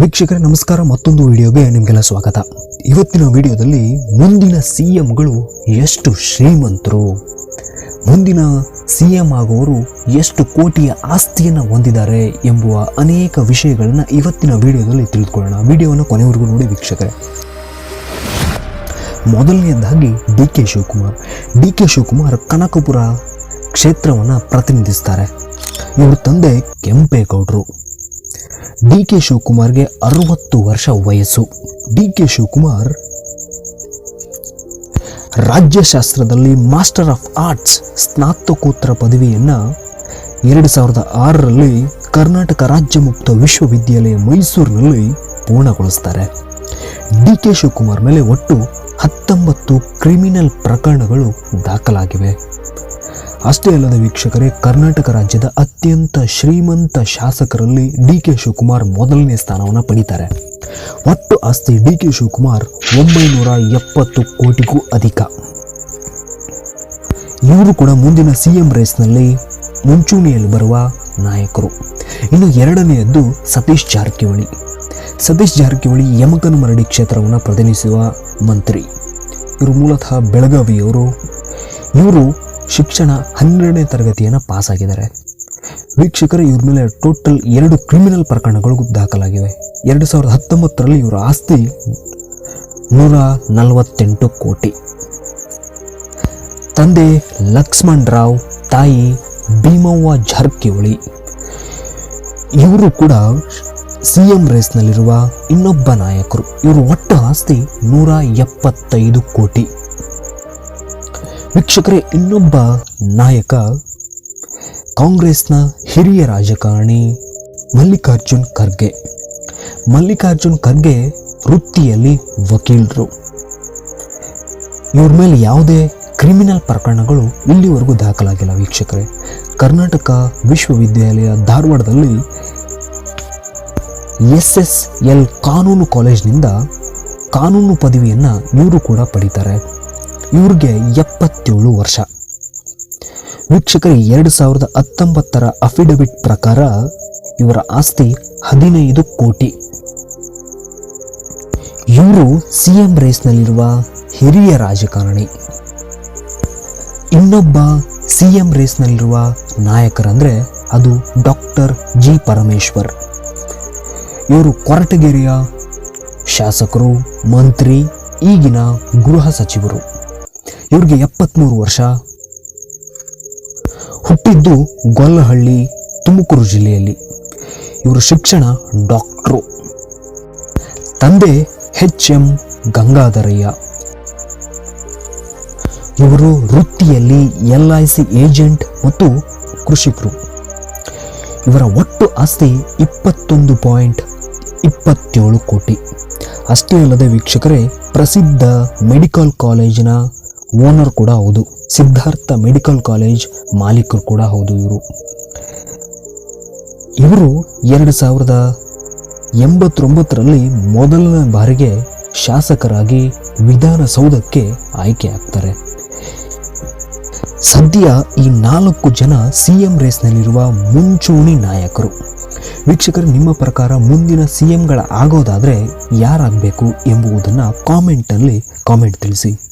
ವೀಕ್ಷಕರೇ, ನಮಸ್ಕಾರ. ಮತ್ತೊಂದು ವಿಡಿಯೋಗೆ ನಿಮಗೆಲ್ಲ ಸ್ವಾಗತ. ಇವತ್ತಿನ ವಿಡಿಯೋದಲ್ಲಿ ಮುಂದಿನ ಸಿ ಎಂಗಳು ಎಷ್ಟು ಶ್ರೀಮಂತರು, ಮುಂದಿನ ಸಿ ಎಂ ಆಗುವವರು ಎಷ್ಟು ಕೋಟಿಯ ಆಸ್ತಿಯನ್ನು ಹೊಂದಿದ್ದಾರೆ ಎಂಬುವ ಅನೇಕ ವಿಷಯಗಳನ್ನು ಇವತ್ತಿನ ವಿಡಿಯೋದಲ್ಲಿ ತಿಳಿದುಕೊಳ್ಳೋಣ. ವಿಡಿಯೋವನ್ನು ಕೊನೆವರೆಗೂ ನೋಡಿ ವೀಕ್ಷಕರೇ. ಮೊದಲನೆಯದಾಗಿ D K Shivakumar. D K Shivakumar Kanakapura ಕ್ಷೇತ್ರವನ್ನು ಪ್ರತಿನಿಧಿಸ್ತಾರೆ. ಇವ್ರ ತಂದೆ ಕೆಂಪೇಗೌಡರು. ಡಿ ಕೆ ಶಿವಕುಮಾರ್ಗೆ ಅರವತ್ತು ವರ್ಷ ವಯಸ್ಸು. ಡಿ ಕೆ ಶಿವಕುಮಾರ್ ರಾಜ್ಯಶಾಸ್ತ್ರದಲ್ಲಿ ಮಾಸ್ಟರ್ ಆಫ್ ಆರ್ಟ್ಸ್ ಸ್ನಾತಕೋತ್ತರ ಪದವಿಯನ್ನು ಎರಡು ಸಾವಿರದ ಆರರಲ್ಲಿ ಕರ್ನಾಟಕ ರಾಜ್ಯ ಮುಕ್ತ ವಿಶ್ವವಿದ್ಯಾಲಯ ಮೈಸೂರಿನಲ್ಲಿ ಪೂರ್ಣಗೊಳಿಸ್ತಾರೆ. ಡಿ ಕೆ ಶಿವಕುಮಾರ್ ಮೇಲೆ ಒಟ್ಟು ಹತ್ತೊಂಬತ್ತು ಕ್ರಿಮಿನಲ್ ಪ್ರಕರಣಗಳು ದಾಖಲಾಗಿವೆ. ಅಷ್ಟೇ ಅಲ್ಲದ ವೀಕ್ಷಕರೇ, ಕರ್ನಾಟಕ ರಾಜ್ಯದ ಅತ್ಯಂತ ಶ್ರೀಮಂತ ಶಾಸಕರಲ್ಲಿ ಡಿ ಕೆ ಶಿವಕುಮಾರ್ ಮೊದಲನೇ ಸ್ಥಾನವನ್ನು ಪಡೀತಾರೆ. ಒಟ್ಟು ಆಸ್ತಿ ಡಿ ಕೆ ಶಿವಕುಮಾರ್ ಒಂಬೈನೂರ ಎಪ್ಪತ್ತು ಕೋಟಿಗೂ ಅಧಿಕ. ಇವರು ಕೂಡ ಮುಂದಿನ ಸಿ ಎಂ ರೇಸ್ನಲ್ಲಿ ಮುಂಚೂಣಿಯಲ್ಲಿ ಬರುವ ನಾಯಕರು. ಇನ್ನು ಎರಡನೆಯದ್ದು ಸತೀಶ್ ಜಾರಕಿಹೊಳಿ. ಸತೀಶ್ ಜಾರಕಿಹೊಳಿ ಯಮಕನಮರಡಿ ಕ್ಷೇತ್ರವನ್ನು ಪ್ರತಿನಿಧಿಸುವ ಮಂತ್ರಿ. ಇವರು ಮೂಲತಃ ಬೆಳಗಾವಿಯವರು. ಇವರು ಶಿಕ್ಷಣ ಹನ್ನೆರಡನೇ ತರಗತಿಯನ್ನು ಪಾಸ್ ಆಗಿದ್ದಾರೆ. ವೀಕ್ಷಕರು, ಇವ್ರ ಮೇಲೆ ಟೋಟಲ್ ಎರಡು ಕ್ರಿಮಿನಲ್ ಪ್ರಕರಣಗಳು ದಾಖಲಾಗಿವೆ. ಎರಡು ಸಾವಿರದ ಹತ್ತೊಂಬತ್ತರಲ್ಲಿ ಇವರ ಆಸ್ತಿ ನೂರ ನಲವತ್ತೆಂಟು ಕೋಟಿ. ತಂದೆ ಲಕ್ಷ್ಮಣ್ ರಾವ್, ತಾಯಿ ಭೀಮವ್ವ ಜಾರಕಿಹೊಳಿ ಇವರು ಕೂಡ ಸಿ ಎಂ ರೇಸ್ನಲ್ಲಿರುವ ಇನ್ನೊಬ್ಬ ನಾಯಕರು. ಇವರು ಒಟ್ಟು ಆಸ್ತಿ ನೂರ ಎಪ್ಪತ್ತೈದು ಕೋಟಿ. ವೀಕ್ಷಕರೇ, ಇನ್ನೊಬ್ಬ ನಾಯಕ, ಕಾಂಗ್ರೆಸ್ನ ಹಿರಿಯ ರಾಜಕಾರಣಿ ಮಲ್ಲಿಕಾರ್ಜುನ್ ಖರ್ಗೆ. ಮಲ್ಲಿಕಾರ್ಜುನ್ ಖರ್ಗೆ ವೃತ್ತಿಯಲ್ಲಿ ವಕೀಲರು. ಇವ್ರ ಮೇಲೆ ಯಾವುದೇ ಕ್ರಿಮಿನಲ್ ಪ್ರಕರಣಗಳು ಇಲ್ಲಿವರೆಗೂ ದಾಖಲಾಗಿಲ್ಲ ವೀಕ್ಷಕರೇ. ಕರ್ನಾಟಕ ವಿಶ್ವವಿದ್ಯಾಲಯ ಧಾರವಾಡದಲ್ಲಿ ಎಸ್ ಎಸ್ ಎಲ್ ಕಾನೂನು ಕಾಲೇಜ್ನಿಂದ ಕಾನೂನು ಪದವಿಯನ್ನು ಇವರು ಕೂಡ ಪಡೀತಾರೆ. ಇವ್ರಿಗೆ ಎಪ್ಪತ್ತೇಳು ವರ್ಷ. ವೀಕ್ಷಕರು ಎರಡು ಸಾವಿರದ ಹತ್ತೊಂಬತ್ತರ ಅಫಿಡವಿಟ್ ಪ್ರಕಾರ ಇವರ ಆಸ್ತಿ ಹದಿನೈದು ಕೋಟಿ. ಇವರು ಸಿ ಎಂ ರೇಸ್ನಲ್ಲಿರುವ ಹಿರಿಯ ರಾಜಕಾರಣಿ. ಇನ್ನೊಬ್ಬ ಸಿ ಎಂ ರೇಸ್ನಲ್ಲಿರುವ ನಾಯಕರಂದ್ರೆ ಅದು ಡಾಕ್ಟರ್ ಜಿ ಪರಮೇಶ್ವರ್. ಇವರು ಕೊರಟಗೆರೆಯ ಶಾಸಕರು, ಮಂತ್ರಿ, ಈಗಿನ ಗೃಹ ಸಚಿವರು. ಇವ್ರಿಗೆ ಎಪ್ಪತ್ತ್ಮೂರು ವರ್ಷ. ಹುಟ್ಟಿದ್ದು ಗೊಲ್ಲಹಳ್ಳಿ, ತುಮಕೂರು ಜಿಲ್ಲೆಯಲ್ಲಿ. ಇವರು ಶಿಕ್ಷಣ ಡಾಕ್ಟ್ರು. ತಂದೆ ಎಚ್ ಎಂ ಗಂಗಾಧರಯ್ಯ. ಇವರು ವೃತ್ತಿಯಲ್ಲಿ ಎಲ್ ಐ ಸಿ ಏಜೆಂಟ್ ಮತ್ತು ಕೃಷಿಕರು. ಇವರ ಒಟ್ಟು ಆಸ್ತಿ ಇಪ್ಪತ್ತೊಂದು ಪಾಯಿಂಟ್ ಇಪ್ಪತ್ತೇಳು ಕೋಟಿ. ಅಷ್ಟೇ ಅಲ್ಲದೆ ವೀಕ್ಷಕರೇ, ಪ್ರಸಿದ್ಧ ಮೆಡಿಕಲ್ ಕಾಲೇಜಿನ ಓನರ್ ಕೂಡ ಹೌದು. ಸಿದ್ಧಾರ್ಥ ಮೆಡಿಕಲ್ ಕಾಲೇಜ್ ಮಾಲೀಕರು ಕೂಡ ಹೌದು ಇವರು. ಇವರು ಎರಡು ಸಾವಿರದ ಎಂಬತ್ತೊಂಬತ್ತರಲ್ಲಿ ಮೊದಲನೇ ಬಾರಿಗೆ ಶಾಸಕರಾಗಿ ವಿಧಾನಸೌಧಕ್ಕೆ ಆಯ್ಕೆ ಆಗ್ತಾರೆ. ಸದ್ಯ ಈ ನಾಲ್ಕು ಜನ ಸಿ ಎಂ ರೇಸ್ನಲ್ಲಿರುವ ಮುಂಚೂಣಿ ನಾಯಕರು. ವೀಕ್ಷಕರು, ನಿಮ್ಮ ಪ್ರಕಾರ ಮುಂದಿನ ಸಿ ಎಂಗಳ ಆಗೋದಾದರೆ ಯಾರಾಗಬೇಕು ಎಂಬುದನ್ನು ಕಾಮೆಂಟಲ್ಲಿ ಕಾಮೆಂಟ್ ತಿಳಿಸಿ.